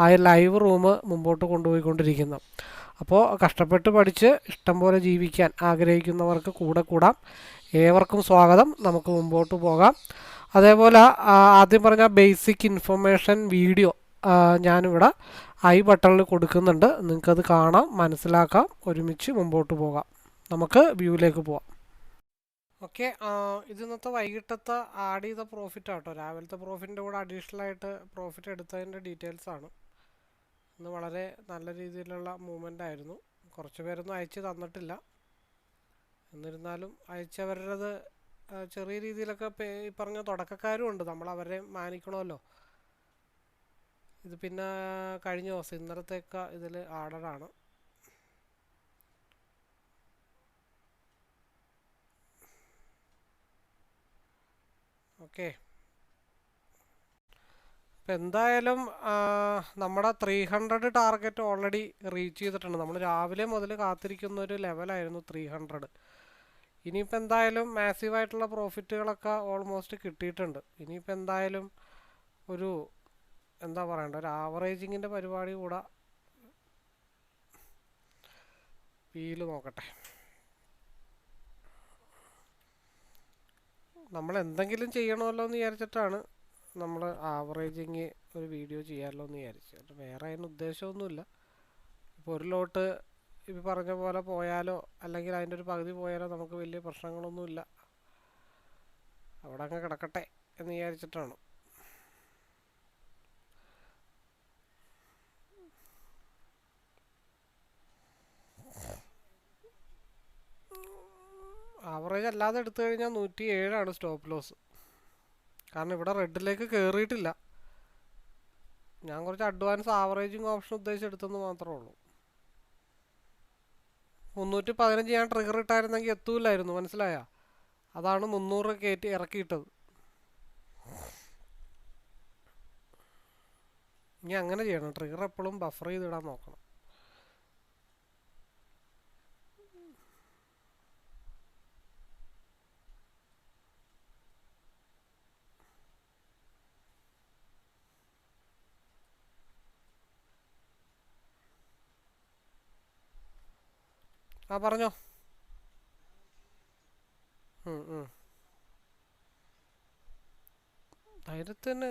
ആ live room മുമ്പോട്ട് കൊണ്ടുപോയിക്കൊണ്ടിരിക്കുന്നു. അപ്പോൾ കഷ്ടപ്പെട്ട് പഠിച്ച് ഇഷ്ടം പോലെ ജീവിക്കാൻ ആഗ്രഹിക്കുന്നവർക്ക് കൂടെ കൂടാം. ഏവർക്കും സ്വാഗതം. നമുക്ക് മുമ്പോട്ട് പോകാം. അതേപോലെ ആദ്യം പറഞ്ഞ ബേസിക് ഇൻഫർമേഷൻ വീഡിയോ ഞാനിവിടെ ഐ ബട്ടണിൽ കൊടുക്കുന്നുണ്ട്. നിങ്ങൾക്കത് കാണാം മനസ്സിലാക്കാം. ഒരുമിച്ച് മുമ്പോട്ട് പോകാം. നമുക്ക് വ്യൂവിലേക്ക് പോവാം. ഓക്കെ ഇത് ഇന്നത്തെ വൈകിട്ടത്തെ ആഡ് ചെയ്ത പ്രോഫിറ്റ് ആട്ടോ. രാവിലത്തെ പ്രോഫിറ്റിന്റെ കൂടെ അഡീഷണൽ ആയിട്ട് പ്രോഫിറ്റ് എടുത്തതിന്റെ ഡീറ്റെയിൽസ് ആണ്. ഇന്ന് വളരെ നല്ല രീതിയിലുള്ള മൂവ്മെന്റ് ആയിരുന്നു. കുറച്ച് പേരൊന്നും അയച്ചു തന്നിട്ടില്ല. എന്നിരുന്നാലും അയച്ചവരുടേത് ചെറിയ രീതിയിലൊക്കെ ഈ പറഞ്ഞ തുടക്കക്കാരും ഉണ്ട്. നമ്മൾ അവരെ മാനിക്കണമല്ലോ. ഇത് പിന്നെ കഴിഞ്ഞ ദിവസം ഇന്നലത്തേക്ക് ഇതിൽ ആർഡറാണ് ഓക്കെ ഇപ്പം എന്തായാലും നമ്മുടെ three hundred target already reach ചെയ്തിട്ടുണ്ട്. നമ്മൾ രാവിലെ മുതൽ കാത്തിരിക്കുന്ന ഒരു ലെവലായിരുന്നു ത്രീ ഹൺഡ്രഡ് ഇനിയിപ്പോൾ എന്തായാലും മാസീവായിട്ടുള്ള പ്രോഫിറ്റുകളൊക്കെ ഓൾമോസ്റ്റ് കിട്ടിയിട്ടുണ്ട്. ഇനിയിപ്പോൾ എന്തായാലും ഒരു എന്താ പറയണ്ട ഒരു ആവറേജിങ്ങിന്റെ പരിപാടി കൂടെ വീൽ നോക്കട്ടെ. നമ്മൾ എന്തെങ്കിലും ചെയ്യണമല്ലോ എന്ന് വിചാരിച്ചിട്ടാണ് നമ്മൾ ആവറേജിങ് ഒരു വീഡിയോ ചെയ്യാമല്ലോ എന്ന് വിചാരിച്ചു. വേറെ അതിന് ഉദ്ദേശമൊന്നുമില്ല. ഇപ്പോൾ ഒരു ലോട്ട് ഇപ്പോൾ പറഞ്ഞ പോലെ പോയാലോ അല്ലെങ്കിൽ അതിന്റെ ഒരു പകുതി പോയാലോ നമുക്ക് വലിയ പ്രശ്നങ്ങളൊന്നുമില്ല. അവിടെ അങ്ങ് കിടക്കട്ടെ എന്ന് വിചാരിച്ചിട്ടാണ്. ആവറേജ് അല്ലാതെ എടുത്തു കഴിഞ്ഞാൽ നൂറ്റി ഏഴാണ് സ്റ്റോപ്പ് ലോസ് കാരണം ഇവിടെ റെഡിലേക്ക് കയറിയിട്ടില്ല ഞാൻ കുറച്ച് അഡ്വാൻസ് ആവറേജിങ് ഓപ്ഷൻ ഉദ്ദേശിച്ചെടുത്തെന്ന് മാത്രമേ ഉള്ളൂ. മുന്നൂറ്റി പതിനഞ്ച് ഞാൻ ട്രിഗർ ഇട്ടായിരുന്നെങ്കിൽ എത്തൂലായിരുന്നു മനസ്സിലായ? അതാണ് മുന്നൂറ് കയറ്റി ഇറക്കിയിട്ടത്. ഇനി അങ്ങനെ ചെയ്യണം. ട്രിഗർ എപ്പോഴും ബഫർ ചെയ്തിടാൻ നോക്കണം. ആ പറഞ്ഞോ. ധൈര്യത്തിന്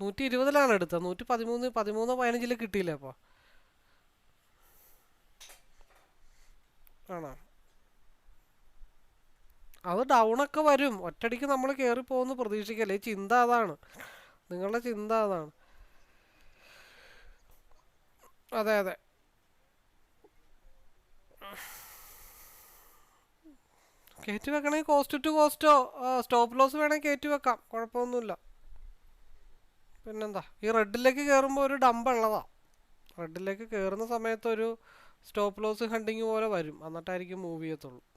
നൂറ്റി ഇരുപതിലാണ് എടുത്തത്. നൂറ്റി പതിമൂന്ന് പതിമൂന്ന് പതിനഞ്ചിൽ കിട്ടിയില്ല അപ്പോൾ ആണോ? അത് ഡൗണൊക്കെ വരും. ഒറ്റടിക്ക് നമ്മൾ കയറി പോകുമെന്ന് പ്രതീക്ഷിക്കല്ലേ. ചിന്ത അതാണ്. നിങ്ങളുടെ ചിന്ത അതാണ്. അതെ അതെ. കയറ്റി വെക്കണമെങ്കിൽ കോസ്റ്റ് ടു കോസ്റ്റോ സ്റ്റോപ്പ് ലോസ് വേണമെങ്കിൽ കയറ്റി വെക്കാം. കുഴപ്പമൊന്നുമില്ല. പിന്നെന്താ? ഈ റെഡിലേക്ക് കയറുമ്പോൾ ഒരു ഡമ്പ് ഉള്ളതാ. റെഡിലേക്ക് കയറുന്ന സമയത്ത് ഒരു സ്റ്റോപ്പ് ലോസ് ഹണ്ടിങ് പോലെ വരും. എന്നിട്ടായിരിക്കും മൂവ് ചെയ്യത്തുള്ളൂ.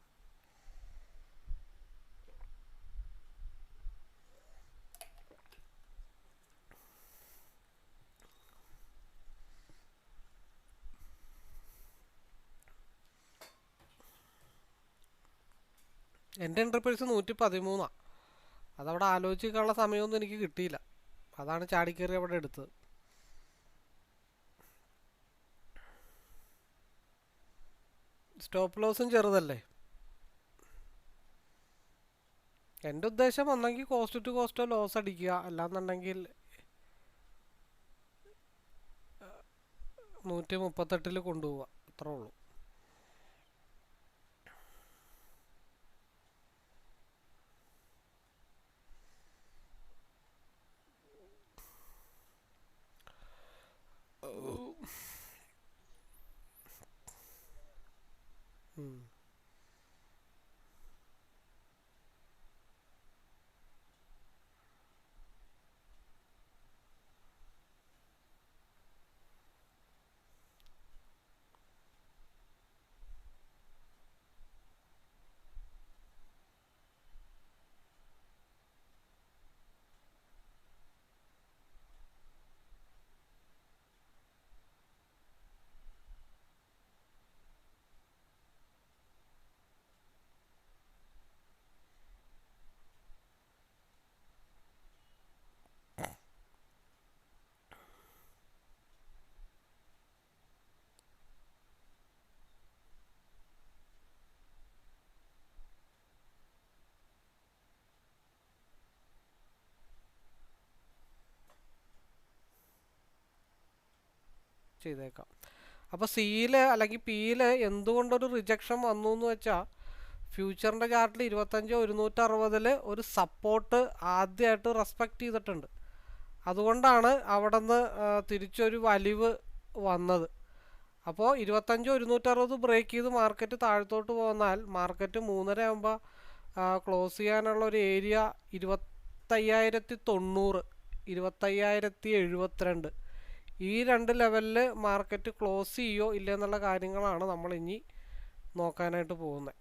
എന്റെ എൻട്രി പ്രൈസ് നൂറ്റി പതിമൂന്നാണ് അതവിടെ ആലോചിക്കാനുള്ള സമയമൊന്നും എനിക്ക് കിട്ടിയില്ല. അതാണ് ചാടിക്കേറി അവിടെ എടുത്തത്. സ്റ്റോപ്പ് ലോസും ചെറുതല്ലേ? എന്റെ ഉദ്ദേശം ഒന്നെങ്കിൽ കോസ്റ്റ് ടു കോസ്റ്റോ ലോസ് അടിക്കുക. അല്ലാന്നുണ്ടെങ്കിൽ നൂറ്റി മുപ്പത്തെട്ടിൽ കൊണ്ടുപോവുക. അത്രേ ഉള്ളൂ. Mm. ചെയ്തേക്കാം. അപ്പോൾ സിയിൽ അല്ലെങ്കിൽ പിയിൽ എന്തുകൊണ്ടൊരു റിജക്ഷൻ വന്നു എന്ന് വെച്ചാൽ ഫ്യൂച്ചറിന്റെ ചാർട്ടിൽ ഇരുപത്തഞ്ച് ഒരുന്നൂറ്റി അറുപതിൽ ഒരു സപ്പോർട്ട് ആദ്യമായിട്ട് റെസ്പെക്റ്റ് ചെയ്തിട്ടുണ്ട്. അതുകൊണ്ടാണ് അവിടെ നിന്ന് തിരിച്ചൊരു വലിവ് വന്നത്. അപ്പോൾ ഇരുപത്തഞ്ച് ഒരുന്നൂറ്ററുപത് ബ്രേക്ക് ചെയ്ത് മാർക്കറ്റ് താഴത്തോട്ട് പോന്നാൽ മാർക്കറ്റ് മൂന്നര ആകുമ്പോൾ ക്ലോസ് ചെയ്യാനുള്ള ഒരു ഏരിയ ഇരുപത്തയ്യായിരത്തി തൊണ്ണൂറ് ഇരുപത്തയ്യായിരത്തി എഴുപത്തിരണ്ട്. ഈ രണ്ട് ലെവലിൽ മാർക്കറ്റ് ക്ലോസ് ചെയ്യോ ഇല്ല എന്നുള്ള കാര്യങ്ങളാണ് നമ്മൾ ഇനി നോക്കാനായിട്ട് പോകുന്നത്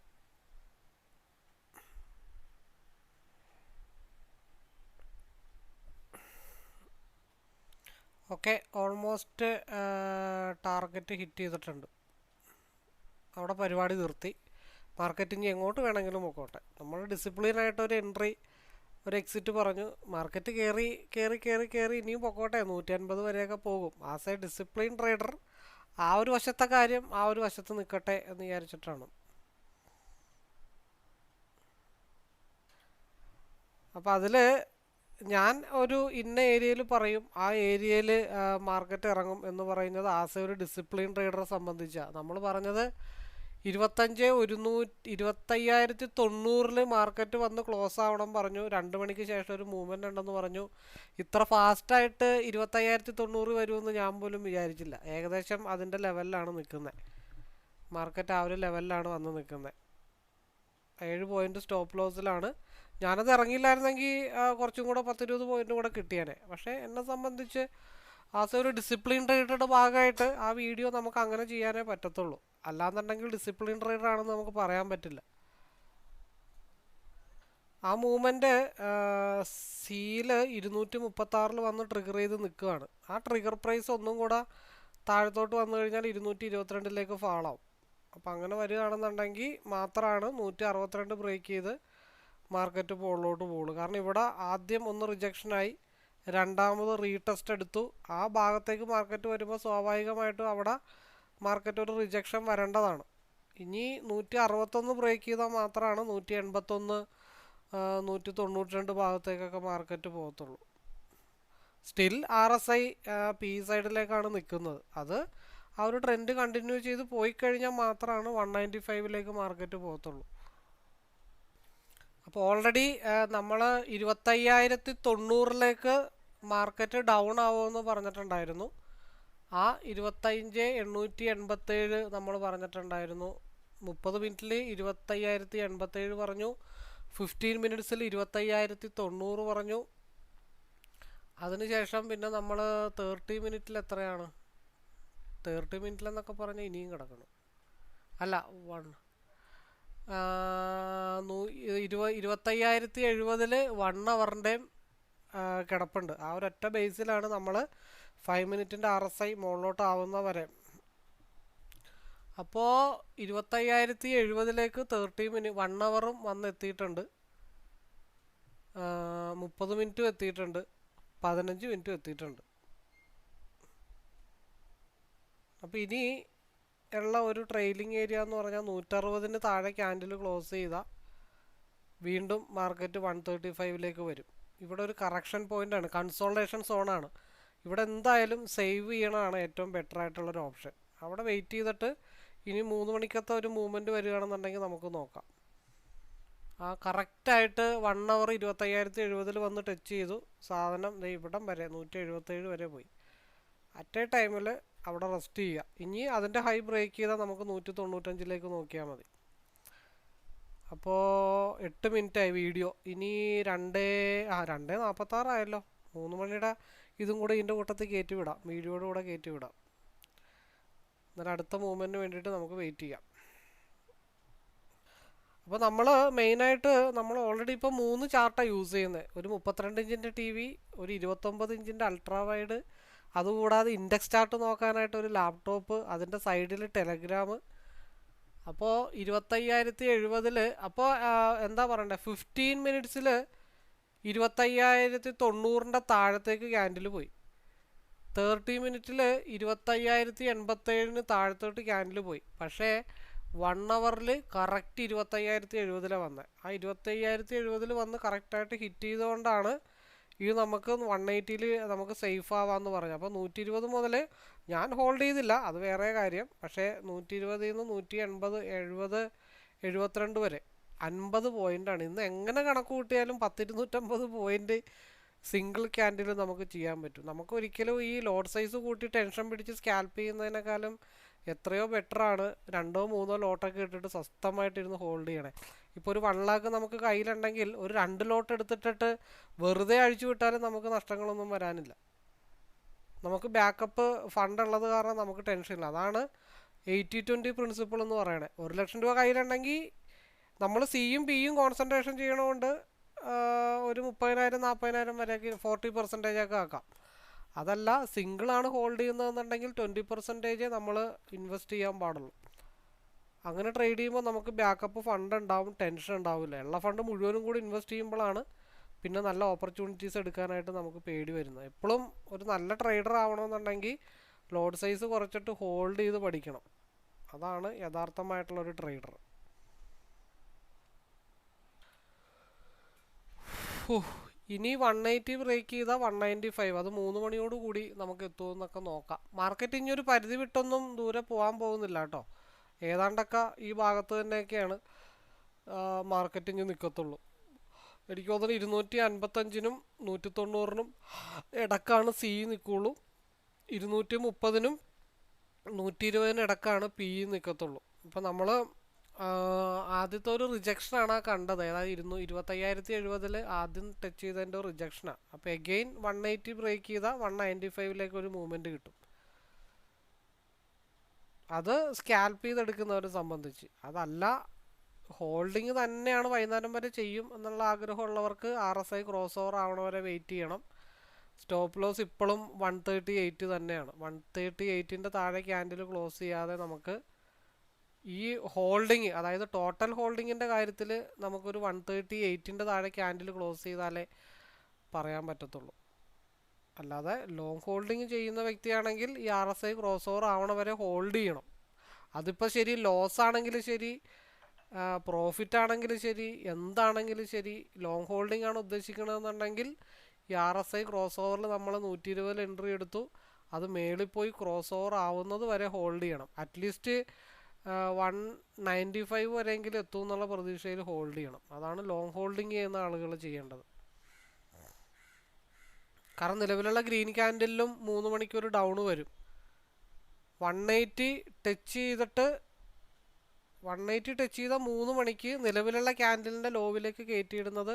ഓക്കെ ഓൾമോസ്റ്റ് ടാർഗറ്റ് ഹിറ്റ് ചെയ്തിട്ടുണ്ട്. അവിടെ പരിപാടി നിർത്തി. മാർക്കറ്റിങ് എങ്ങോട്ട് വേണമെങ്കിലും പോക്കോട്ടെ നമ്മൾ ഡിസിപ്ലിനായിട്ടൊരു എൻട്രി ഒരു എക്സിറ്റ് പറഞ്ഞു. മാർക്കറ്റ് കയറി കയറി കയറി കയറി ഇനിയും പൊക്കോട്ടെ. നൂറ്റി അൻപത് വരെയൊക്കെ പോകും. ആസ് എ ഡിസിപ്ലിൻ ട്രേഡർ ആ ഒരു വശത്തെ കാര്യം ആ ഒരു വശത്ത് നിൽക്കട്ടെ എന്ന് വിചാരിച്ചിട്ടാണ്. അപ്പോൾ അതിൽ ഞാൻ ഒരു ഇന്ന ഏരിയയിൽ പറയും ആ ഏരിയയിൽ മാർക്കറ്റ് ഇറങ്ങും എന്ന് പറയുന്നത് ആസ് എ ഒരു ഡിസിപ്ലിൻ ട്രേഡറെ സംബന്ധിച്ചാണ് നമ്മൾ പറഞ്ഞത് ഇരുപത്തഞ്ച് ഒരുന്നൂറ്റി ഇരുപത്തയ്യായിരത്തി തൊണ്ണൂറിൽ മാർക്കറ്റ് വന്ന് ക്ലോസ് ആവണം പറഞ്ഞു. രണ്ട് മണിക്ക് ശേഷം ഒരു മൂവ്മെന്റ് ഉണ്ടെന്ന് പറഞ്ഞു. ഇത്ര ഫാസ്റ്റായിട്ട് ഇരുപത്തയ്യായിരത്തി തൊണ്ണൂറ് വരുമെന്ന് ഞാൻ പോലും വിചാരിച്ചില്ല. ഏകദേശം അതിന്റെ ലെവലിലാണ് നിൽക്കുന്നത് മാർക്കറ്റ് ആ ഒരു ലെവലിലാണ് വന്ന് നിൽക്കുന്നത് ഏഴ് പോയിന്റ് സ്റ്റോപ്പ് ലോസിലാണ്. ഞാനത് ഇറങ്ങിയില്ലായിരുന്നെങ്കിൽ കുറച്ചും കൂടെ പത്തിരുപത് പോയിന്റ് കൂടെ കിട്ടിയേനെ. പക്ഷേ എന്നെ സംബന്ധിച്ച് ആസ് ഒരു ഡിസിപ്ലിൻ ട്രേഡറുടെ ഭാഗമായിട്ട് ആ വീഡിയോ നമുക്ക് അങ്ങനെ ചെയ്യാനേ പറ്റത്തുള്ളൂ. അല്ലാന്നുണ്ടെങ്കിൽ ഡിസിപ്ലിൻ ട്രേഡർ ആണെന്ന് നമുക്ക് പറയാൻ പറ്റില്ല. ആ മൂവ്മെന്റ് സീൽ ഇരുന്നൂറ്റി മുപ്പത്താറിൽ വന്ന് ട്രിഗർ ചെയ്ത് നിൽക്കുകയാണ്. ആ ട്രിഗർ പ്രൈസ് ഒന്നും കൂടെ താഴത്തോട്ട് വന്നു കഴിഞ്ഞാൽ ഇരുന്നൂറ്റി ഇരുപത്തിരണ്ടിലേക്ക് ഫാളാവും. അപ്പോൾ അങ്ങനെ വരികയാണെന്നുണ്ടെങ്കിൽ മാത്രമാണ് നൂറ്റി അറുപത്തിരണ്ട് ബ്രേക്ക് ചെയ്ത് മാർക്കറ്റ് മുകളിലോട്ട് പോകുള്ളൂ കാരണം ഇവിടെ ആദ്യം ഒന്ന് റിജക്ഷനായി രണ്ടാമത് റീടെസ്റ്റ് എടുത്തു. ആ ഭാഗത്തേക്ക് മാർക്കറ്റ് വരുമ്പോൾ സ്വാഭാവികമായിട്ടും അവിടെ മാർക്കറ്റ് ഒരു റിജക്ഷൻ വരേണ്ടതാണ്. ഇനി നൂറ്റി അറുപത്തൊന്ന് ബ്രേക്ക് ചെയ്താൽ മാത്രമാണ് നൂറ്റി എൺപത്തൊന്ന് നൂറ്റി തൊണ്ണൂറ്റി രണ്ട് ഭാഗത്തേക്കൊക്കെ മാർക്കറ്റ് പോകത്തുള്ളൂ still R S I P സൈഡിലേക്കാണ് നിൽക്കുന്നത്. അത് ആ ഒരു ട്രെൻഡ് കണ്ടിന്യൂ ചെയ്ത് പോയി കഴിഞ്ഞാൽ മാത്രമാണ് വൺ നയന്റി ഫൈവിലേക്ക് മാർക്കറ്റ് പോകത്തുള്ളൂ. അപ്പോൾ ഓൾറെഡി നമ്മൾ ഇരുപത്തയ്യായിരത്തി തൊണ്ണൂറിലേക്ക് മാർക്കറ്റ് ഡൗൺ ആവുമെന്ന് പറഞ്ഞിട്ടുണ്ടായിരുന്നു. ആ ഇരുപത്തഞ്ച് എണ്ണൂറ്റി എൺപത്തേഴ് നമ്മൾ പറഞ്ഞിട്ടുണ്ടായിരുന്നു. മുപ്പത് മിനിറ്റിൽ ഇരുപത്തയ്യായിരത്തി എൺപത്തേഴ് പറഞ്ഞു. ഫിഫ്റ്റീൻ മിനിറ്റ്സിൽ ഇരുപത്തയ്യായിരത്തി തൊണ്ണൂറ് പറഞ്ഞു. അതിനുശേഷം പിന്നെ നമ്മൾ തേർട്ടി മിനിറ്റിൽ എത്രയാണ്? തേർട്ടി മിനിറ്റിലെന്നൊക്കെ പറഞ്ഞാൽ ഇനിയും കിടക്കണം. അല്ല വൺ ഇരുപ ഇരുപത്തയ്യായിരത്തി എഴുപതിൽ വൺ അവറിന്റെയും കിടപ്പുണ്ട്. ആ ഒരൊറ്റ ബേസിലാണ് നമ്മൾ ഫൈവ് മിനിറ്റിന്റെ ആർ എസ് ഐ മുകളിലോട്ട് ആവുന്ന വരെ അപ്പോൾ ഇരുപത്തയ്യായിരത്തി എഴുപതിലേക്ക് തേർട്ടി മിനിറ്റ് വൺ അവറും വന്ന് എത്തിയിട്ടുണ്ട്. മുപ്പത് മിനിറ്റും എത്തിയിട്ടുണ്ട് പതിനഞ്ച് മിനിറ്റും എത്തിയിട്ടുണ്ട്. അപ്പോൾ ഇനി ഉള്ള ഒരു ട്രെയിലിംഗ് ഏരിയ എന്ന് പറഞ്ഞാൽ നൂറ്ററുപതിന് താഴെ ക്യാൻഡിൽ ക്ലോസ് ചെയ്താൽ വീണ്ടും മാർക്കറ്റ് വൺ തേർട്ടി ഫൈവിലേക്ക് വരും. ഇവിടെ ഒരു കറക്ഷൻ പോയിന്റാണ് കൺസോൾട്ടേഷൻ സോണാണ് ഇവിടെ എന്തായാലും സേവ് ചെയ്യണതാണ് ഏറ്റവും ബെറ്റർ ആയിട്ടുള്ളൊരു ഓപ്ഷൻ അവിടെ വെയിറ്റ് ചെയ്തിട്ട് ഇനി മൂന്ന് മണിക്കത്തെ ഒരു മൂവ്മെന്റ് വരികയാണെന്നുണ്ടെങ്കിൽ നമുക്ക് നോക്കാം. ആ കറക്റ്റായിട്ട് വൺ അവർ ഇരുപത്തയ്യായിരത്തി എഴുപതിൽ വന്ന് ടച്ച് ചെയ്തു. സാധനം ദേ ഇവിടം വരെ നൂറ്റി എഴുപത്തേഴ് വരെ പോയി. അറ്റ് എ ടൈമിൽ അവിടെ റെസ്റ്റ് ചെയ്യുക ഇനി അതിന്റെ ഹൈ ബ്രേക്ക് ചെയ്താൽ നമുക്ക് നൂറ്റി തൊണ്ണൂറ്റഞ്ചിലേക്ക് നോക്കിയാൽ മതി. അപ്പോൾ എട്ട് മിനിറ്റായി വീഡിയോ ഇനി രണ്ടേ ആ രണ്ടേ നാൽപ്പത്താറായല്ലോ മൂന്ന് മണിയുടെ ഇതും കൂടെ ഇതിന്റെ കൂട്ടത്തിൽ കയറ്റി വിടാം വീഡിയോയുടെ കൂടെ കയറ്റി വിടാം എന്നിട്ട് അടുത്ത മൂവ്മെന്റിന് വേണ്ടിയിട്ട് നമുക്ക് വെയിറ്റ് ചെയ്യാം. അപ്പോൾ നമ്മൾ മെയിനായിട്ട് നമ്മൾ ഓൾറെഡി ഇപ്പോൾ മൂന്ന് ചാർട്ടാണ് യൂസ് ചെയ്യുന്നത് ഒരു മുപ്പത്തിരണ്ട് ഇഞ്ചിന്റെ ടി വി ഒരു ഇരുപത്തൊമ്പത് ഇഞ്ചിന്റെ അൾട്രാ വൈഡ് അതുകൂടാതെ ഇൻഡെക്സ് ചാർട്ട് നോക്കാനായിട്ട് ഒരു ലാപ്ടോപ്പ് അതിന്റെ സൈഡിൽ ടെലഗ്രാം അപ്പോൾ ഇരുപത്തയ്യായിരത്തി എഴുപതിൽ അപ്പോൾ എന്താ പറയണ്ടേ ഫിഫ്റ്റീൻ മിനിറ്റ്സിൽ ഇരുപത്തയ്യായിരത്തി തൊണ്ണൂറിന്റെ താഴത്തേക്ക് ക്യാൻഡിൽ പോയി. തേർട്ടി മിനിറ്റിൽ ഇരുപത്തയ്യായിരത്തി എൺപത്തേഴിന് താഴത്തോട്ട് ക്യാൻഡിൽ പോയി. പക്ഷേ വൺ അവറിൽ കറക്റ്റ് ഇരുപത്തയ്യായിരത്തി എഴുപതിലാണ് വന്നത് ആ ഇരുപത്തയ്യായിരത്തി എഴുപതിൽ വന്ന് കറക്റ്റായിട്ട് ഹിറ്റ് ചെയ്തുകൊണ്ടാണ് ഇത് നമുക്ക് വൺ എയ്റ്റിയിൽ നമുക്ക് സേഫ് ആവാമെന്ന് പറഞ്ഞു അപ്പോൾ നൂറ്റി ഇരുപത് മുതൽ ഞാൻ ഹോൾഡ് ചെയ്തില്ല അത് വേറെ കാര്യം. പക്ഷേ നൂറ്റി ഇരുപതിൽ നിന്ന് നൂറ്റി എൺപത് എഴുപത് എഴുപത്തിരണ്ട് വരെ അൻപത് പോയിന്റാണ് ഇന്ന് എങ്ങനെ കണക്ക് കൂട്ടിയാലും പത്തിരുന്നൂറ്റമ്പത് പോയിന്റ് സിംഗിൾ ക്യാൻഡിൽ നമുക്ക് ചെയ്യാൻ പറ്റും. നമുക്ക് ഒരിക്കലും ഈ ലോഡ് സൈസ് കൂട്ടി ടെൻഷൻ പിടിച്ച് സ്കാൽപ്പ് ചെയ്യുന്നതിനേക്കാളും എത്രയോ ബെറ്ററാണ് രണ്ടോ മൂന്നോ ലോട്ടൊക്കെ ഇട്ടിട്ട് സ്വസ്ഥമായിട്ടിരുന്ന് ഹോൾഡ് ചെയ്യണേ. ഇപ്പോൾ ഒരു വൺ ലാക്ക് നമുക്ക് കയ്യിലുണ്ടെങ്കിൽ ഒരു രണ്ട് ലോട്ട് എടുത്തിട്ടിട്ട് വെറുതെ അഴിച്ചു വിട്ടാലും നമുക്ക് നഷ്ടങ്ങളൊന്നും വരാനില്ല. നമുക്ക് ബാക്കപ്പ് ഫണ്ട് ഉള്ളത് കാരണം നമുക്ക് ടെൻഷനില്ല അതാണ് എയ്റ്റി ട്വന്റി പ്രിൻസിപ്പിൾ എന്ന് പറയണേ. ഒരു ലക്ഷം രൂപ കയ്യിലുണ്ടെങ്കിൽ നമ്മൾ സിയും ബിയും കോൺസെൻട്രേഷൻ ചെയ്യണതുകൊണ്ട് ഒരു മുപ്പതിനായിരം നാൽപ്പതിനായിരം വരെയൊക്കെ ഫോർട്ടി പെർസെന്റേജ് ഒക്കെ ആക്കാം. അതല്ല സിംഗിളാണ് ഹോൾഡ് ചെയ്യുന്നതെന്നുണ്ടെങ്കിൽ ട്വന്റി പെർസെന്റേജ് നമ്മൾ ഇൻവെസ്റ്റ് ചെയ്യാൻ പാടുള്ളൂ. അങ്ങനെ ട്രേഡ് ചെയ്യുമ്പോൾ നമുക്ക് ബാക്കപ്പ് ഫണ്ട് ഉണ്ടാവും ടെൻഷൻ ഉണ്ടാവില്ല. ഉള്ള ഫണ്ട് മുഴുവനും കൂടി ഇൻവെസ്റ്റ് ചെയ്യുമ്പോഴാണ് പിന്നെ നല്ല ഓപ്പർച്യൂണിറ്റീസ് എടുക്കാനായിട്ട് നമുക്ക് പേടി വരുന്നത്. എപ്പോഴും ഒരു നല്ല ട്രേഡർ ആവണമെന്നുണ്ടെങ്കിൽ ലോഡ് സൈസ് കുറച്ചിട്ട് ഹോൾഡ് ചെയ്ത് പഠിക്കണം. അതാണ് യഥാർത്ഥമായിട്ടുള്ളൊരു ട്രേഡർ ഇനി വൺ എയ്റ്റി ബ്രേക്ക് ചെയ്താൽ വൺ നയന്റി ഫൈവ് അത് മൂന്ന് മണിയോട് കൂടി നമുക്ക് എത്തുമെന്നൊക്കെ നോക്കാം. മാർക്കറ്റ് ഇനി ഒരു പരിധി വിട്ടൊന്നും ദൂരെ പോകാൻ പോകുന്നില്ല കേട്ടോ. ഏതാണ്ടൊക്കെ ഈ ഭാഗത്ത് തന്നെയൊക്കെയാണ് മാർക്കറ്റ് ഇനി നിൽക്കത്തുള്ളൂ എനിക്ക് തോന്നുന്നു ഇരുന്നൂറ്റി അൻപത്തഞ്ചിനും നൂറ്റി തൊണ്ണൂറിനും ഇടക്കാണ് സി നിൽക്കുള്ളൂ ഇരുന്നൂറ്റി മുപ്പതിനും നൂറ്റി ഇരുപതിനും ഇടക്കാണ് പി നിൽക്കത്തുള്ളൂ ഇപ്പം നമ്മൾ ആദ്യത്തെ ഒരു റിജക്ഷനാണ് ആ കണ്ടത്. അതായത് ഇരുന്നു ഇരുപത്തയ്യായിരത്തി എഴുപതിൽ ആദ്യം ടച്ച് ചെയ്തതിന്റെ റിജക്ഷനാണ് അപ്പോൾ എഗെയിൻ വൺ എയ്റ്റി ബ്രേക്ക് ചെയ്താൽ വൺ നയന്റി ഫൈവിലേക്ക് ഒരു മൂവ്മെന്റ് കിട്ടും. അത് സ്കാൽപ്പ് ചെയ്തെടുക്കുന്നവരെ സംബന്ധിച്ച്. അതല്ല ഹോൾഡിങ് തന്നെയാണ് വൈകുന്നേരം വരെ ചെയ്യും എന്നുള്ള ആഗ്രഹമുള്ളവർക്ക് R S I cross over ആവണ വരെ വെയിറ്റ് ചെയ്യണം. സ്റ്റോപ്പ് ലോസ് ഇപ്പോഴും വൺ തേർട്ടി എയ്റ്റ് തന്നെയാണ്. വൺ തേർട്ടി എയ്റ്റിന്റെ താഴെ ക്യാൻഡിൽ ക്ലോസ് ചെയ്യാതെ നമുക്ക് ഈ ഹോൾഡിങ് അതായത് ടോട്ടൽ ഹോൾഡിങ്ങിന്റെ കാര്യത്തിൽ നമുക്കൊരു വൺ തേർട്ടി എയ്റ്റിന്റെ താഴെ ക്യാൻഡിൽ ക്ലോസ് ചെയ്താലേ പറയാൻ പറ്റത്തുള്ളൂ. അല്ലാതെ ലോങ് ഹോൾഡിങ് ചെയ്യുന്ന വ്യക്തിയാണെങ്കിൽ ഈ R S I cross over ആവണ വരെ ഹോൾഡ് ചെയ്യണം. അതിപ്പോൾ ശരി ലോസ് ആണെങ്കിലും ശരി പ്രോഫിറ്റ് ആണെങ്കിലും ശരി എന്താണെങ്കിലും ശരി ലോങ് ഹോൾഡിംഗ് ആണ് ഉദ്ദേശിക്കണമെന്നുണ്ടെങ്കിൽ ഈ ആർ എസ് ഐ ക്രോസ് ഓവറിൽ നമ്മൾ നൂറ്റി ഇരുപതിൽ എൻട്രി എടുത്തു അത് മേളിൽ പോയി ക്രോസ് ഓവർ ആവുന്നത് വരെ ഹോൾഡ് ചെയ്യണം. At least one ninety five വരെയെങ്കിലും എത്തും എന്നുള്ള പ്രതീക്ഷയിൽ ഹോൾഡ് ചെയ്യണം. അതാണ് ലോങ് ഹോൾഡിങ് ചെയ്യുന്ന ആളുകൾ ചെയ്യേണ്ടത്. കാരണം നിലവിലുള്ള ഗ്രീൻ ക്യാൻഡിലും മൂന്ന് മണിക്കൂർ ഡൗൺ വരും. വൺ എയ്റ്റി ടച്ച് ചെയ്തിട്ട് വൺ എയ്റ്റി ടച്ച് ചെയ്ത മൂന്ന് മണിക്ക് നിലവിലുള്ള ക്യാൻഡിലിന്റെ ലോവിലേക്ക് കയറ്റിയിടുന്നത്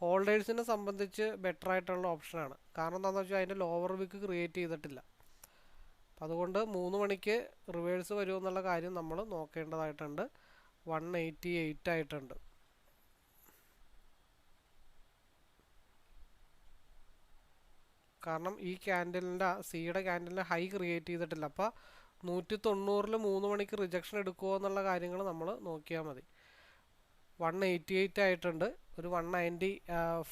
ഹോൾഡേഴ്സിനെ സംബന്ധിച്ച് ബെറ്റർ ആയിട്ടുള്ള ഓപ്ഷനാണ് കാരണം എന്താണെന്ന് വെച്ചാൽ അതിന്റെ ലോവർ വിക്ക് ക്രിയേറ്റ് ചെയ്തിട്ടില്ല. അതുകൊണ്ട് മൂന്ന് മണിക്ക് റിവേഴ്സ് വരുമെന്നുള്ള കാര്യം നമ്മൾ നോക്കേണ്ടതായിട്ടുണ്ട്. വൺ എയ്റ്റി എയ്റ്റ് ആയിട്ടുണ്ട്. കാരണം ഈ ക്യാൻഡലിന്റെ സിയുടെ ക്യാൻഡലിന്റെ ഹൈ ക്രിയേറ്റ് ചെയ്തിട്ടില്ല. അപ്പോൾ നൂറ്റി തൊണ്ണൂറിൽ മൂന്ന് മണിക്ക് റിജക്ഷൻ എടുക്കുമോ എന്നുള്ള കാര്യങ്ങൾ നമ്മൾ നോക്കിയാൽ മതി. വൺ എയ്റ്റി എയ്റ്റ് ആയിട്ടുണ്ട്. ഒരു വൺ നയന്റി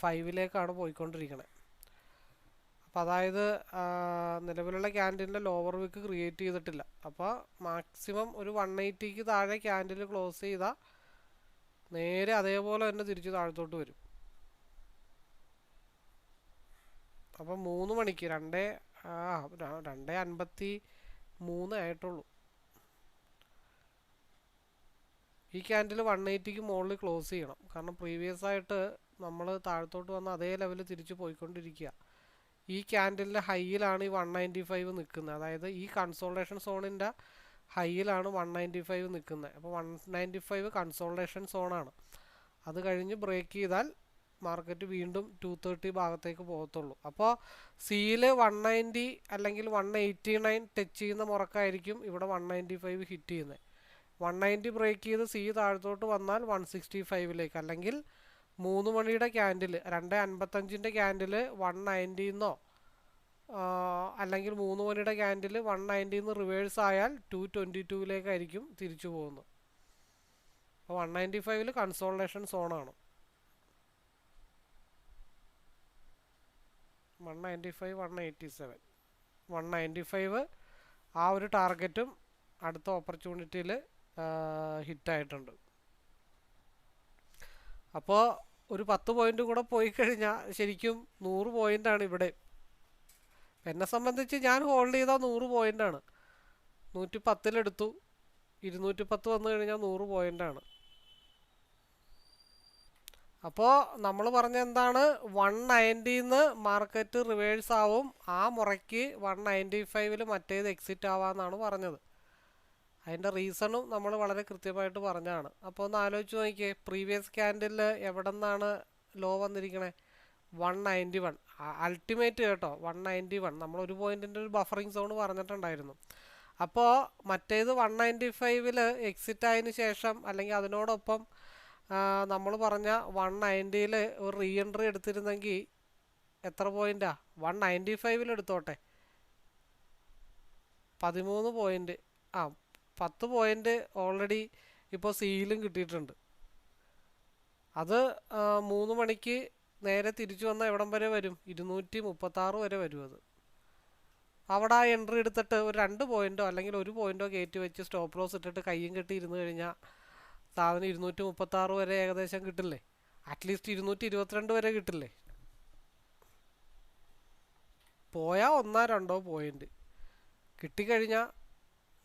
ഫൈവിലേക്കാണ് പോയിക്കൊണ്ടിരിക്കുന്നത് അപ്പോൾ അതായത് നിലവിലുള്ള ക്യാൻഡിലിന്റെ ലോവർ വിക്ക് ക്രിയേറ്റ് ചെയ്തിട്ടില്ല. അപ്പോൾ മാക്സിമം ഒരു വൺ എയ്റ്റിക്ക് താഴെ ക്യാൻഡിൽ ക്ലോസ് ചെയ്താൽ നേരെ അതേപോലെ തന്നെ തിരിച്ച് താഴത്തോട്ട് വരും. അപ്പം മൂന്ന് മണിക്ക് രണ്ടേ ആ രണ്ടേ അൻപത്തി മൂന്ന് ആയിട്ടുള്ളൂ. ഈ ക്യാൻഡിൽ വൺ എയ്റ്റിക്ക് മുകളിൽ ക്ലോസ് ചെയ്യണം. കാരണം പ്രീവിയസ് ആയിട്ട് നമ്മൾ താഴത്തോട്ട് വന്ന അതേ ലെവലിൽ തിരിച്ച് പോയിക്കൊണ്ടിരിക്കുക ഈ ക്യാൻഡിലിന്റെ ഹൈയിലാണ് ഈ വൺ നയന്റി ഫൈവ് നിൽക്കുന്നത് അതായത് ഈ കൺസോൾട്ടേഷൻ സോണിന്റെ ഹൈയിലാണ് വൺ നയന്റി ഫൈവ് നിൽക്കുന്നത് അപ്പോൾ വൺ നയന്റി ഫൈവ് കൺസോൾട്ടേഷൻ സോണാണ് അത് കഴിഞ്ഞ് ബ്രേക്ക് ചെയ്താൽ മാർക്കറ്റ് വീണ്ടും ടു തേർട്ടി ഭാഗത്തേക്ക് പോകത്തുള്ളൂ. അപ്പോൾ സിയിൽ വൺ നയന്റി അല്ലെങ്കിൽ വൺ എയ്റ്റി നയൻ ടച്ച് ചെയ്യുന്ന മുറക്കായിരിക്കും ഇവിടെ വൺ നയന്റി ഫൈവ് ഹിറ്റ് ചെയ്യുന്നത്. വൺ നയന്റി ബ്രേക്ക് ചെയ്ത് സി താഴത്തോട്ട് വന്നാൽ വൺ സിക്സ്റ്റി ഫൈവിലേക്ക് അല്ലെങ്കിൽ മൂന്ന് മണിയുടെ ക്യാൻഡിൽ രണ്ട് അൻപത്തഞ്ചിന്റെ ക്യാൻഡിൽ വൺ നയന്റിന്നോ അല്ലെങ്കിൽ മൂന്ന് മണിയുടെ ക്യാൻഡിൽ വൺ നയന്റിന്ന് റിവേഴ്സ് ആയാൽ ടു ട്വന്റി ടൂവിലേക്കായിരിക്കും തിരിച്ചു പോകുന്നത്. അപ്പോൾ വൺ നയന്റി ഫൈവിൽ consolidation സോണാണ് one ninety five one eighty seven one ninety five ആ ഒരു ടാർഗറ്റും അടുത്ത ഓപ്പർച്യൂണിറ്റിയിൽ ഹിറ്റായിട്ടുണ്ട് അപ്പോൾ ഒരു പത്ത് പോയിന്റ് കൂടെ പോയി കഴിഞ്ഞാൽ ശരിക്കും നൂറ് പോയിന്റാണ് ഇവിടെ. എന്നെ സംബന്ധിച്ച് ഞാൻ ഹോൾഡ് ചെയ്ത നൂറ് പോയിന്റാണ് നൂറ്റി പത്തിലെടുത്തു ഇരുന്നൂറ്റി പത്ത് വന്നു കഴിഞ്ഞാൽ നൂറ് പോയിന്റാണ് അപ്പോൾ നമ്മൾ പറഞ്ഞ എന്താണ്? വൺ നയന്റിന്ന് മാർക്കറ്റ് റിവേഴ്സ് ആവും. ആ മുറയ്ക്ക് വൺ നയന്റി ഫൈവിൽ മറ്റേത് എക്സിറ്റ് ആവാമെന്നാണ് പറഞ്ഞത്. അതിന്റെ റീസണും നമ്മൾ വളരെ കൃത്യമായിട്ട് പറഞ്ഞാണ് അപ്പോൾ ഒന്ന് ആലോചിച്ച് നോക്കിയേ പ്രീവിയസ് ക്യാൻഡിൽ എവിടെ നിന്നാണ് ലോ വന്നിരിക്കണേ? വൺ നയന്റി വൺ അൾട്ടിമേറ്റ് കേട്ടോ വൺ നയന്റി വൺ നമ്മൾ ഒരു പോയിന്റിന്റെ ഒരു ബഫറിങ് സോൺ പറഞ്ഞിട്ടുണ്ടായിരുന്നു. അപ്പോൾ മറ്റേത് വൺ നയന്റി ഫൈവിൽ എക്സിറ്റ് ആയതിനു ശേഷം അല്ലെങ്കിൽ അതിനോടൊപ്പം നമ്മൾ പറഞ്ഞ വൺ നയന്റിയിൽ ഒരു റീ എൻട്രി എടുത്തിരുന്നെങ്കിൽ എത്ര പോയിന്റാ വൺ നയന്റി ഫൈവിൽ എടുത്തോട്ടെ. പതിമൂന്ന് പോയിന്റ് ആ പത്ത് പോയിന്റ് ഓൾറെഡി ഇപ്പോൾ സീലും കിട്ടിയിട്ടുണ്ട്. അത് മൂന്ന് മണിക്ക് നേരെ തിരിച്ചു വന്ന എവിടം വരെ വരും? ഇരുന്നൂറ്റി മുപ്പത്താറ് വരെ വരും അത്. അവിടെ ആ എൻട്രി എടുത്തിട്ട് ഒരു രണ്ട് പോയിന്റോ അല്ലെങ്കിൽ ഒരു പോയിന്റോ കയറ്റി വെച്ച് സ്റ്റോപ്പ് ലോസ് ഇട്ടിട്ട് കയ്യും കെട്ടി ഇരുന്ന് കഴിഞ്ഞാൽ സാധനം ഇരുന്നൂറ്റി മുപ്പത്താറ് വരെ ഏകദേശം കിട്ടില്ലേ? അറ്റ്ലീസ്റ്റ് ഇരുന്നൂറ്റി ഇരുപത്തിരണ്ട് വരെ കിട്ടില്ലേ? പോയാൽ ഒന്നോ രണ്ടോ പോയിന്റ് കിട്ടിക്കഴിഞ്ഞാൽ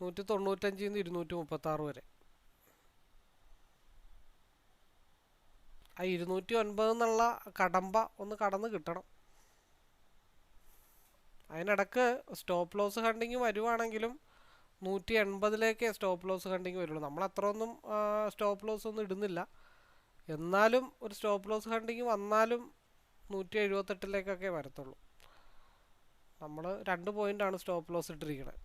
നൂറ്റി തൊണ്ണൂറ്റഞ്ചിൽ നിന്ന് ഇരുന്നൂറ്റി മുപ്പത്തി ആറ് വരെ. ആ ഇരുന്നൂറ്റി ഒൻപത് എന്നുള്ള കടമ്പ ഒന്ന് കടന്ന് കിട്ടണം. അതിനിടക്ക് സ്റ്റോപ്പ് ലോസ് ഹണ്ടിങ് വരുവാണെങ്കിലും നൂറ്റി എൺപതിലേക്കേ സ്റ്റോപ്പ് ലോസ് ഹണ്ടിങ് വരുള്ളൂ. നമ്മൾ അത്ര ഒന്നും സ്റ്റോപ്പ് ലോസ് ഒന്നും ഇടുന്നില്ല. എന്നാലും ഒരു സ്റ്റോപ്പ് ലോസ് ഹണ്ടിങ് വന്നാലും നൂറ്റി എഴുപത്തെട്ടിലേക്കൊക്കെ വരത്തുള്ളൂ. നമ്മൾ രണ്ട് പോയിന്റാണ് സ്റ്റോപ്പ് ലോസ് ഇട്ടിരിക്കുന്നത്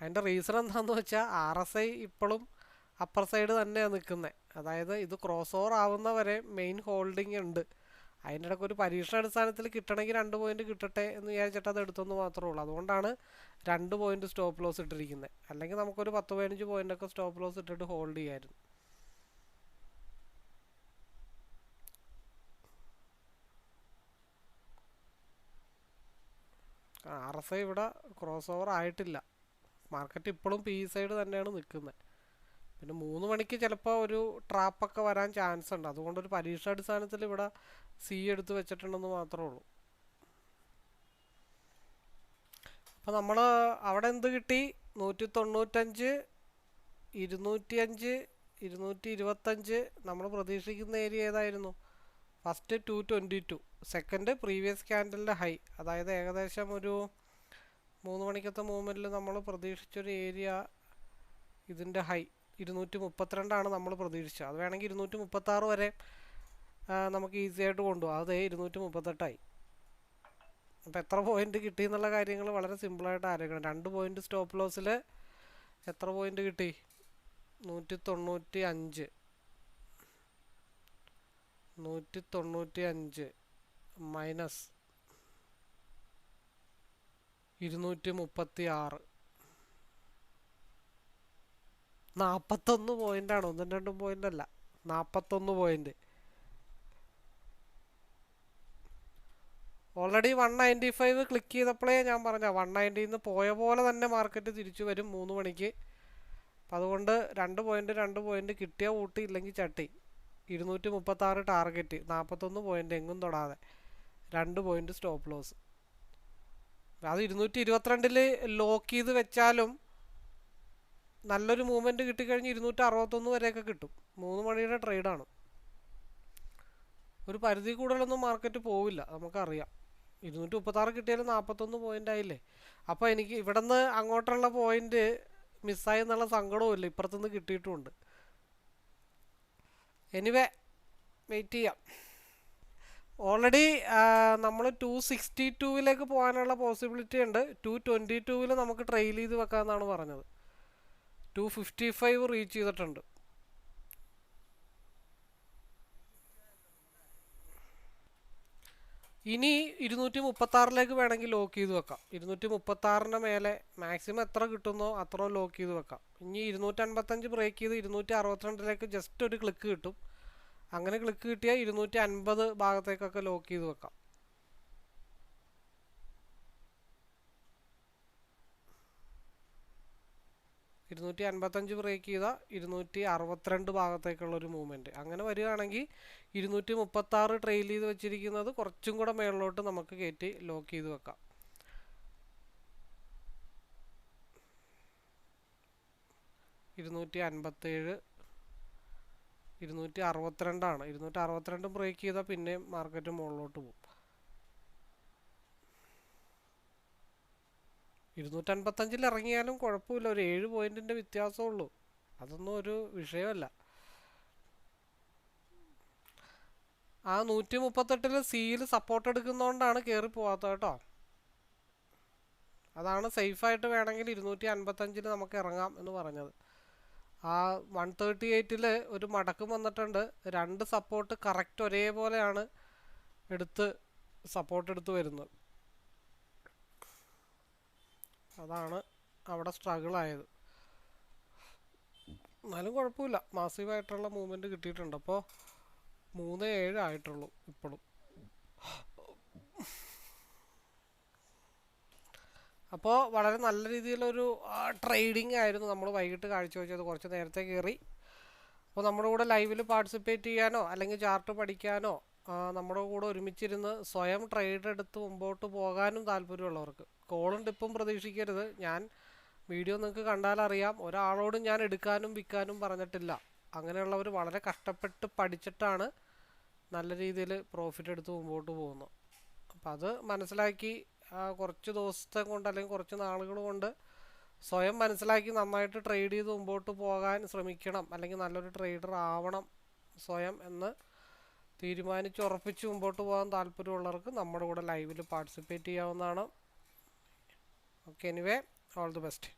അതിന്റെ റീസൺ എന്താണെന്ന് വെച്ചാൽ ആർ എസ് ഐ ഇപ്പോഴും അപ്പർ സൈഡ് തന്നെയാണ് നിൽക്കുന്നത് അതായത് ഇത് ക്രോസ് ഓവർ ആവുന്നവരെ മെയിൻ ഹോൾഡിംഗ് ഉണ്ട്. അതിന്റെ ഇടയ്ക്ക് ഒരു പരീക്ഷണാടിസ്ഥാനത്തിൽ കിട്ടണമെങ്കിൽ രണ്ട് പോയിന്റ് കിട്ടട്ടെ എന്ന് വിചാരിച്ചിട്ട് അത് എടുത്തെന്ന് മാത്രമേ ഉള്ളൂ. അതുകൊണ്ടാണ് രണ്ട് പോയിന്റ് സ്റ്റോപ്പ് ലോസ് ഇട്ടിരിക്കുന്നത് അല്ലെങ്കിൽ നമുക്കൊരു പത്ത് പതിനഞ്ച് പോയിന്റൊക്കെ സ്റ്റോപ്പ് ലോസ് ഇട്ടിട്ട് ഹോൾഡ് ചെയ്യായിരുന്നു. ആർ എസ് ഐ ഇവിടെ ക്രോസ് ഓവർ ആയിട്ടില്ല. മാർക്കറ്റ് ഇപ്പോഴും പി സൈഡ് തന്നെയാണ് നിൽക്കുന്നത് പിന്നെ മൂന്ന് മണിക്ക് ചിലപ്പോൾ ഒരു ട്രാപ്പൊക്കെ വരാൻ ചാൻസ് ഉണ്ട്. അതുകൊണ്ട് ഒരു പരീക്ഷാടിസ്ഥാനത്തിൽ ഇവിടെ സി എടുത്ത് വെച്ചിട്ടുണ്ടെന്ന് മാത്രമേ ഉള്ളൂ. അപ്പോൾ നമ്മൾ അവിടെ എന്ത് കിട്ടി? നൂറ്റി തൊണ്ണൂറ്റഞ്ച് ഇരുന്നൂറ്റിയഞ്ച് ഇരുന്നൂറ്റി ഇരുപത്തഞ്ച് നമ്മൾ പ്രതീക്ഷിക്കുന്ന ഏരിയ ഏതായിരുന്നു? First two twenty two second previous ക്യാൻഡലിന്റെ high അതായത് ഏകദേശം ഒരു മൂന്ന് മണിക്കത്തെ മൂവ്മെന്റിൽ നമ്മൾ പ്രതീക്ഷിച്ചൊരു ഏരിയ ഇതിന്റെ ഹൈ ഇരുന്നൂറ്റി മുപ്പത്തിരണ്ടാണ് നമ്മൾ പ്രതീക്ഷിച്ചത്. അത് വേണമെങ്കിൽ ഇരുന്നൂറ്റി മുപ്പത്താറ് വരെ നമുക്ക് ഈസി ആയിട്ട് കൊണ്ടുപോകാം. അതേ ഇരുന്നൂറ്റി മുപ്പത്തെട്ടായി അപ്പോൾ എത്ര പോയിന്റ് കിട്ടി എന്നുള്ള കാര്യങ്ങൾ വളരെ സിമ്പിളായിട്ട് ആലോചിക്കണം. രണ്ട് പോയിന്റ് സ്റ്റോപ്പ് ലോസിൽ എത്ര പോയിന്റ് കിട്ടി? നൂറ്റി തൊണ്ണൂറ്റി അഞ്ച് നൂറ്റി തൊണ്ണൂറ്റി അഞ്ച് മൈനസ് ഇരുന്നൂറ്റി മുപ്പത്തി ആറ് നാൽപ്പത്തൊന്ന് പോയിന്റാണ് ഒന്നും രണ്ടും പോയിന്റ് അല്ല. നാൽപ്പത്തൊന്ന് point already one ninety five click ചെയ്തപ്പോഴേ ഞാൻ പറഞ്ഞ വൺ നയന്റിന്ന് പോയ പോലെ തന്നെ മാർക്കറ്റ് തിരിച്ചു വരും മൂന്ന് മണിക്ക്. അപ്പം അതുകൊണ്ട് രണ്ട് പോയിന്റ് രണ്ട് പോയിന്റ് കിട്ടിയ ഊട്ടി ഇല്ലെങ്കിൽ ചട്ടി. ഇരുന്നൂറ്റി മുപ്പത്താറ് ടാർഗറ്റ് നാൽപ്പത്തൊന്ന് പോയിന്റ് എങ്ങും തൊടാതെ. രണ്ട് പോയിന്റ് സ്റ്റോപ്പ് ലോസ് അത് ഇരുന്നൂറ്റി ഇരുപത്തിരണ്ടിൽ ലോക്ക് ചെയ്ത് വെച്ചാലും നല്ലൊരു മൂവ്മെന്റ് കിട്ടിക്കഴിഞ്ഞ് ഇരുന്നൂറ്റി അറുപത്തൊന്ന് വരെയൊക്കെ കിട്ടും. മൂന്ന് മണിയുടെ ട്രേഡാണ് ഒരു പരിധി കൂടുതലൊന്നും മാർക്കറ്റ് പോവില്ല നമുക്കറിയാം. ഇരുന്നൂറ്റി മുപ്പത്താറ് കിട്ടിയാലും നാൽപ്പത്തൊന്ന് പോയിന്റ് ആയില്ലേ? അപ്പോൾ എനിക്ക് ഇവിടെ നിന്ന് അങ്ങോട്ടുള്ള പോയിന്റ് മിസ്സായി എന്നുള്ള സങ്കടവും ഇല്ല ഇപ്പുറത്തുനിന്ന് കിട്ടിയിട്ടുമുണ്ട്. എനിവേ വെയിറ്റ് ചെയ്യാം. ഓൾറെഡി നമ്മൾ ടു സിക്സ്റ്റി ടൂവിലേക്ക് പോകാനുള്ള പോസിബിലിറ്റി ഉണ്ട്. ടു ട്വന്റി ടൂവിൽ നമുക്ക് ട്രെയിൽ ചെയ്ത് വെക്കാമെന്നാണ് പറഞ്ഞത്. ടു ഫിഫ്റ്റി ഫൈവ് റീച്ച് ചെയ്തിട്ടുണ്ട്. ഇനി ഇരുന്നൂറ്റി മുപ്പത്താറിലേക്ക് വേണമെങ്കിൽ ലോക്ക് ചെയ്ത് വെക്കാം. ഇരുന്നൂറ്റി മുപ്പത്താറിന്റെ മേലെ മാക്സിമം എത്ര കിട്ടുന്നോ അത്ര ലോക്ക് ചെയ്ത് വെക്കാം. ഇനി ഇരുന്നൂറ്റി അൻപത്തഞ്ച് ബ്രേക്ക് ചെയ്ത് ഇരുന്നൂറ്റി അറുപത്തിരണ്ടിലേക്ക് ജസ്റ്റ് ഒരു ക്ലിക്ക് കിട്ടും. അങ്ങനെ ക്ലിക്ക് കിട്ടിയാൽ ഇരുന്നൂറ്റി അൻപത് ഭാഗത്തേക്കൊക്കെ ലോക്ക് ചെയ്ത് വെക്കാം. ഇരുന്നൂറ്റി അൻപത്തഞ്ച് ബ്രേക്ക് ചെയ്താൽ ഇരുന്നൂറ്റി അറുപത്തിരണ്ട് ഭാഗത്തേക്കുള്ള ഒരു മൂവ്മെന്റ് അങ്ങനെ വരികയാണെങ്കിൽ ഇരുന്നൂറ്റി മുപ്പത്താറ് ട്രെയിൽ ചെയ്ത് വെച്ചിരിക്കുന്നത് കുറച്ചും കൂടെ മേളിലോട്ട് നമുക്ക് കയറ്റി ലോക്ക് ചെയ്ത് വെക്കാം. ഇരുന്നൂറ്റി അൻപത്തേഴ് ഇരുന്നൂറ്റി അറുപത്തിരണ്ടാണ് ഇരുന്നൂറ്റി അറുപത്തിരണ്ട് ബ്രേക്ക് ചെയ്താൽ പിന്നെ മാർക്കറ്റ് മുകളിലോട്ട് പോകും. ഇരുന്നൂറ്റൻപത്തഞ്ചിൽ ഇറങ്ങിയാലും കുഴപ്പമില്ല. ഒരു ഏഴ് പോയിന്റിന്റെ വ്യത്യാസമുള്ളൂ. അതൊന്നും ഒരു വിഷയമല്ല. ആ നൂറ്റി മുപ്പത്തെട്ടിൽ സിയിൽ സപ്പോർട്ട് എടുക്കുന്നതുകൊണ്ടാണ് കയറി പോവാത്തത് കേട്ടോ. അതാണ് സേഫായിട്ട് വേണമെങ്കിൽ ഇരുന്നൂറ്റി അൻപത്തഞ്ചിൽ നമുക്ക് ഇറങ്ങാം എന്ന് പറഞ്ഞത്. ആ വൺ തേർട്ടി എയ്റ്റിൽ ഒരു മടക്കം വന്നിട്ടുണ്ട്. രണ്ട് സപ്പോർട്ട് കറക്റ്റ് ഒരേപോലെയാണ് എടുത്ത് സപ്പോർട്ട് എടുത്ത് വരുന്നത്. അതാണ് അവിടെ സ്ട്രഗിൾ ആയത്. എന്നാലും കുഴപ്പമില്ല. മാസീവായിട്ടുള്ള മൂവ്മെന്റ് കിട്ടിയിട്ടുണ്ട്. അപ്പോൾ മൂന്ന് ഏഴ് ആയിട്ടുള്ളൂ ഇപ്പോഴും. അപ്പോൾ വളരെ നല്ല രീതിയിലൊരു ട്രേഡിംഗ് ആയിരുന്നു നമ്മൾ വൈകിട്ട് കാഴ്ചവെച്ചത് കുറച്ച് നേരത്തെ കയറി അപ്പോൾ നമ്മുടെ കൂടെ ലൈവിൽ പാർട്ടിസിപ്പേറ്റ് ചെയ്യാനോ അല്ലെങ്കിൽ ചാർട്ട് പഠിക്കാനോ നമ്മുടെ കൂടെ ഒരുമിച്ചിരുന്ന് സ്വയം ട്രേഡ് എടുത്ത് മുമ്പോട്ട് പോകാനും താല്പര്യമുള്ളവർക്ക്. കോളും ടിപ്പും പ്രതീക്ഷിക്കരുത്. ഞാൻ വീഡിയോ നിങ്ങൾക്ക് കണ്ടാലറിയാം ഒരാളോടും ഞാൻ എടുക്കാനും വിൽക്കാനും പറഞ്ഞിട്ടില്ല. അങ്ങനെയുള്ളവർ വളരെ കഷ്ടപ്പെട്ട് പഠിച്ചിട്ടാണ് നല്ല രീതിയിൽ പ്രോഫിറ്റ് എടുത്ത് മുമ്പോട്ട് പോകുന്നത്. അപ്പം അത് മനസ്സിലാക്കി കുറച്ച് ദിവസത്തെ കൊണ്ട് അല്ലെങ്കിൽ കുറച്ച് നാളുകൾ കൊണ്ട് സ്വയം മനസ്സിലാക്കി നന്നായിട്ട് ട്രേഡ് ചെയ്ത് മുമ്പോട്ട് പോകാൻ ശ്രമിക്കണം. അല്ലെങ്കിൽ നല്ലൊരു ട്രേഡർ ആവണം സ്വയം എന്ന് തീരുമാനിച്ച് ഉറപ്പിച്ച് മുമ്പോട്ട് പോകാൻ താല്പര്യമുള്ളവർക്ക് നമ്മുടെ കൂടെ ലൈവിൽ പാർട്ടിസിപ്പേറ്റ് ചെയ്യാവുന്നതാണ്. Okay anyway all the best